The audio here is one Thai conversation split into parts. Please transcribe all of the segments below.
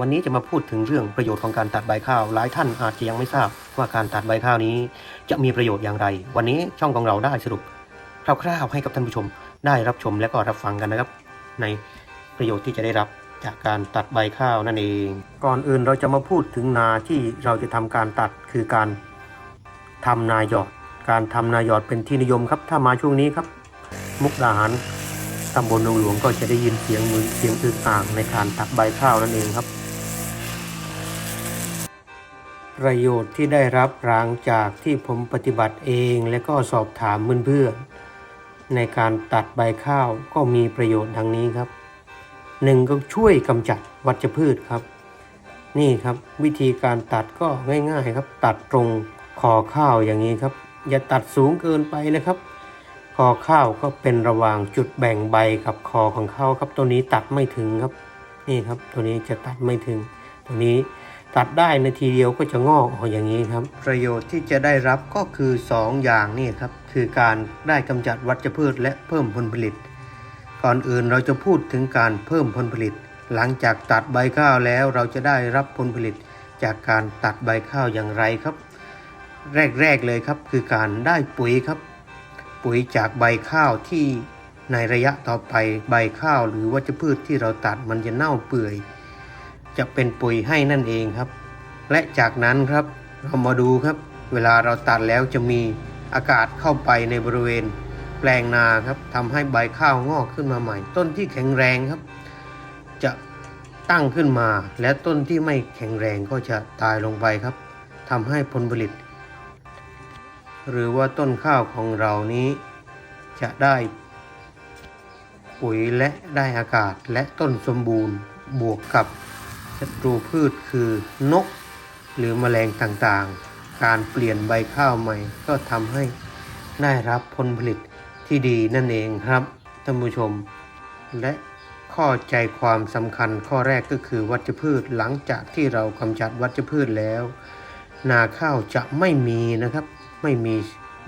วันนี้จะมาพูดถึงเรื่องประโยชน์ของการตัดใบข้าว หลายท่านอาจจะยังไม่ทราบว่าการตัดใบข้าวนี้ จะมีประโยชน์อย่างไร วันนี้ช่องของเราได้สรุปคร่าวๆให้กับท่านผู้ชมได้รับชมและก็รับฟังกันนะครับ ในประโยชน์ที่จะได้รับจากการตัดใบข้าวนั่นเอง ก่อนอื่นเราจะมาพูดถึงนาที่เราจะทำการตัดคือการทำนาหยอด การทำนาหยอดเป็นที่นิยมครับ ถ้ามาช่วงนี้ครับ มุกดาหารตำบลหนงหลวงก็จะได้ยินเสียงมือเสียงอึกอ่างในการตัดใบข้าวนั่นเองครับ ประโยชน์ที่ได้รับหลังจากที่ผมปฏิบัติเองและก็สอบถามเพื่อนๆในการตัดใบข้าวก็มีประโยชน์ดังนี้ครับหนึ่งก็ช่วยกำจัดวัชพืชครับ นี่ครับวิธีการตัดก็ง่ายๆครับ ตัดตรงคอข้าวอย่างนี้ครับ อย่าตัดสูงเกินไปนะครับคอข้าวก็เป็นระหว่างจุดแบ่งใบกับคอของข้าวครับตัวนี้ตัดไม่ถึงครับ นี่ครับตัวนี้จะตัดไม่ถึงตัวนี้ ตัดได้ในทีเดียวก็จะงอกออกอย่างนี้ครับ ประโยชน์ที่จะได้รับก็คือ 2 อย่างนี่ครับคือการได้กำจัดวัชพืชและเพิ่มผลผลิต ก่อนอื่นเราจะพูดถึงการเพิ่มผลผลิต หลังจากตัดใบข้าวแล้วเราจะได้รับผลผลิต จากการตัดใบข้าวอย่างไรครับ แรกๆเลยครับคือการได้ปุ๋ยครับ ปุ๋ยจากใบข้าวที่ในระยะต่อไปใบข้าวหรือวัชพืชที่เราตัดมันจะเน่าเปื่อย จะเป็นปุ๋ยให้นั่นเองครับ และจากนั้นครับเรามาดูครับ เวลาเราตัดแล้วจะมีอากาศเข้าไปในบริเวณ แปลงนาครับทำให้ใบข้าวงอกขึ้นมาใหม่ ต้นที่แข็งแรงครับ จะตั้งขึ้นมา และต้นที่ไม่แข็งแรงก็จะตายลงไปครับทำให้ผลผลิต หรือว่าต้นข้าวของเรานี้ จะได้ปุ๋ยและได้อากาศและต้นสมบูรณ์บวกกับ ศัตรูพืชคือนก หรือแมลงต่างๆ การเปลี่ยนใบข้าวใหม่ ก็ทำให้ได้รับผลผลิตที่ดีนั่นเองครับท่านผู้ชม และข้อใจความสำคัญข้อแรกก็คือวัชพืชหลังจากที่เรากำจัดวัชพืชแล้ว นาข้าวจะไม่มีนะครับ ไม่มี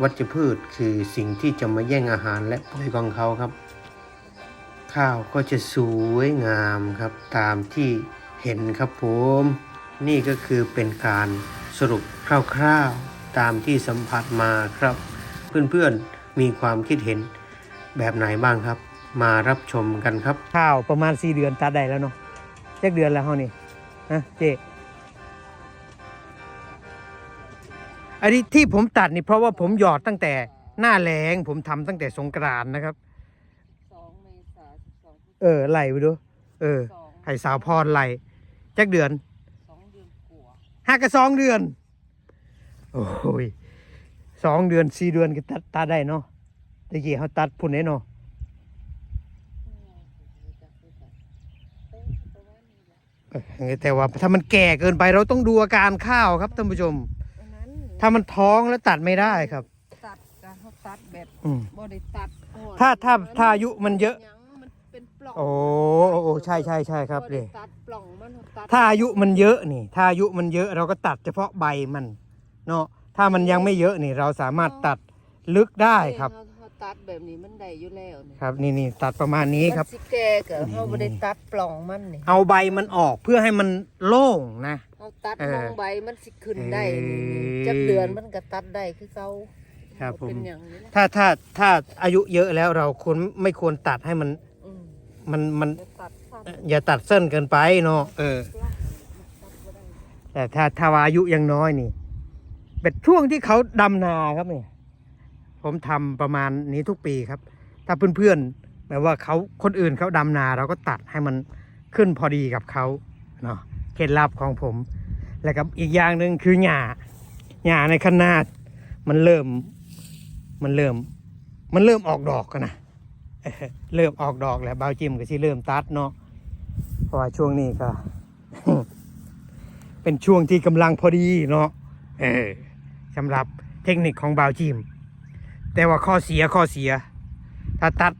วัชพืชคือสิ่งที่จะมาแย่งอาหารและปุ๋ยของเขาครับ ข้าวก็จะสวยงามครับตามที่ เห็นครับผม นี่ก็คือเป็นการสรุปคร่าวๆตามที่สัมผัสมาครับ เพื่อนๆมีความคิดเห็นแบบไหนบ้างครับ มารับชมกันครับ ข้าวประมาณสี่เดือนตัดได้แล้วเนาะเจ็ดเดือนแล้วเฮานี่นะเจ๊อันนี้ที่ผมตัดนี่เพราะว่าผมหยอดตั้งแต่หน้าแล้งผมทำตั้งแต่สงกรานต์นะครับสองเมษาสิบสองพฤษเออไล่ไปดู เออสองให้สาวพรไล่ จักเดือนสองเดือนกว่าห้ากับสองเดือน โอ้ยสองเดือนสี่เดือนก็ตัดตัดได้เนาะตะกี้เขาตัดพุ่นได้เนาะเออแต่ว่าถ้ามันแก่เกินไปเราต้องดูอาการข้าวครับท่านผู้ชมอันนั้นถ้ามันท้องแล้วตัดไม่ได้ครับ ตัดการเขาตัดแบบอืมบริตัดก่อนถ้าถ้าถ้าอายุมันเยอะยังมันเป็นป ล่องโอ้โอ้โอ้ใช่ใช่ใช่ครับบ่เลได้ยตัดปล่องมันตัดถ้าอายุมันเยอะนี่ ถ้าอายุมันเยอะเราก็ตัดเฉพาะใบมันเนาะถ้ามันยังไม่เยอะนี่ เราสามารถตัดลึกได้ครับเขาเขาตัดแบบนี้มันได้อยู่แล้วนี่ครับนี่นี่ตัดประมาณนี้ครับมันสิแก่เกิดเขาบ่ได้ตัดปล่องมันนี่เอาใบมันออกเพื่อให้มันโล่งนะเขาตัดเออมองใบมันสิขึ้นได้เออนี่จักเดือนมันก็ตัดได้คือเขาครับผมเป็นอย่างนี้นะถ้าถ้าถ้าอายุเยอะแล้วเราควรไม่ควรตัดให้มันอื มมันมันจะตัดสั้นอย่าตัดเส้นเกินไปเนาะเออ แต่ถ้าถ้าว่าอายุยังน้อยนี่เป็นช่วงที่เขาดำนาครับเนี่ยผมทำประมาณนี้ทุกปีครับ ถ้าเพื่อนๆแบบว่าเขาคนอื่นเขาดำนาเราก็ตัดให้มันขึ้นพอดีกับเขาเนาะเคล็ดลับของผม แล้วกับอีกอย่างหนึ่งคือหญ้าหญ้าในขนาด มันเริ่ม มันเริ่ม มันเริ่มออกดอกกันนะ เริ่มออกดอกแล้วบาจิมก็สิเริ่มตัดเนาะเพราะว่าช่วงนี้ก็เป็นช่วงที่กำลังพอดีเนาะเออสำหรับเทคนิคของเบาจิม แต่ว่าข้อเสียข้อเสีย ถ้าตัด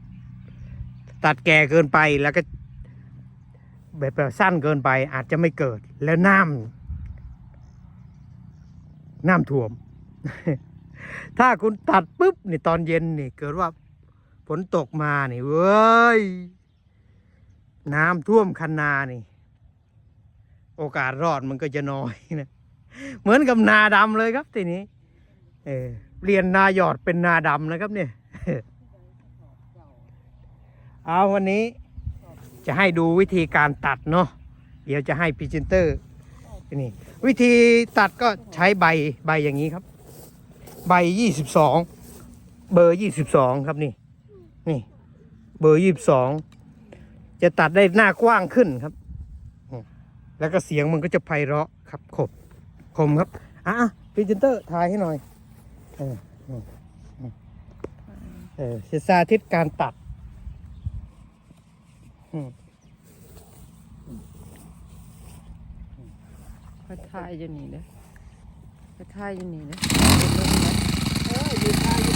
ตัดแก่เกินไปแล้วก็แบบแบบสั้นเกินไปอาจจะไม่เกิดแล้วน้ำน้ำท่วม ถ้าคุณตัดปุ๊บนี่ตอนเย็นนี่เกิดว่า ฝนตกมานี่เว้ย น้ำท่วมคันนานี่ โอกาสรอดมันก็จะน้อยนะ เหมือนกับนาดำเลยครับทีนี้ เออเปลี่ยนนาหยอดเป็นนาดำนะครับเนี่ย เอาวันนี้จะให้ดูวิธีการตัดเนาะ เดี๋ยวจะให้พรีเซนเตอร์นี่วิธีตัดก็ใช้ใบใบอย่างนี้ครับ ใบยี่สิบสองเบอร์ยี่สิบสองครับนี่ นี่ เบอร์ยี่สิบสองจะตัดได้หน้ากว้างขึ้นครับอืมแล้วก็เสียงมันก็จะไพเราะครับขบคมครับอะพรีเซนเตอร์ถ่ายให้หน่อยเออเออเออจะสาธิตการตัดอืมไปถ่ายอยู่นี่เด้อไปถ่ายอยู่นี่เด้อ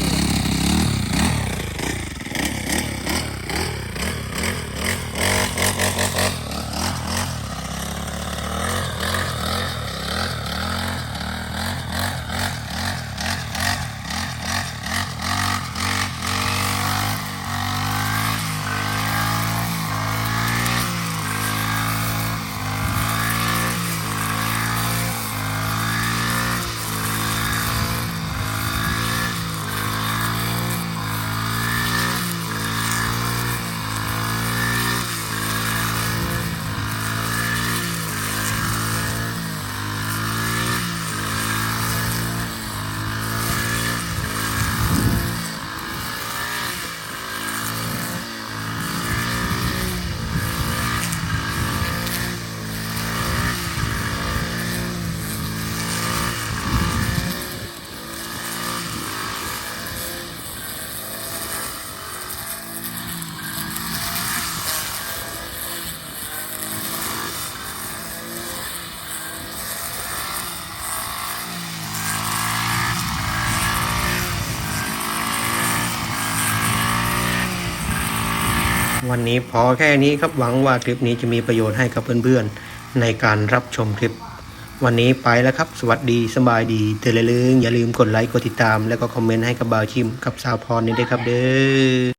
วันนี้พอแค่นี้ครับหวังว่าคลิปนี้จะมีประโยชน์ให้กับเพื่อนๆ ในการรับชมคลิป วันนี้ไปแล้วครับ สวัสดีสบายดีเตือนเลยๆอย่าลืมกดไลค์กดติดตาม แล้วก็คอมเมนต์ให้กับบ่าวชิมกับสาวพรนี่ด้วยครับเด้อ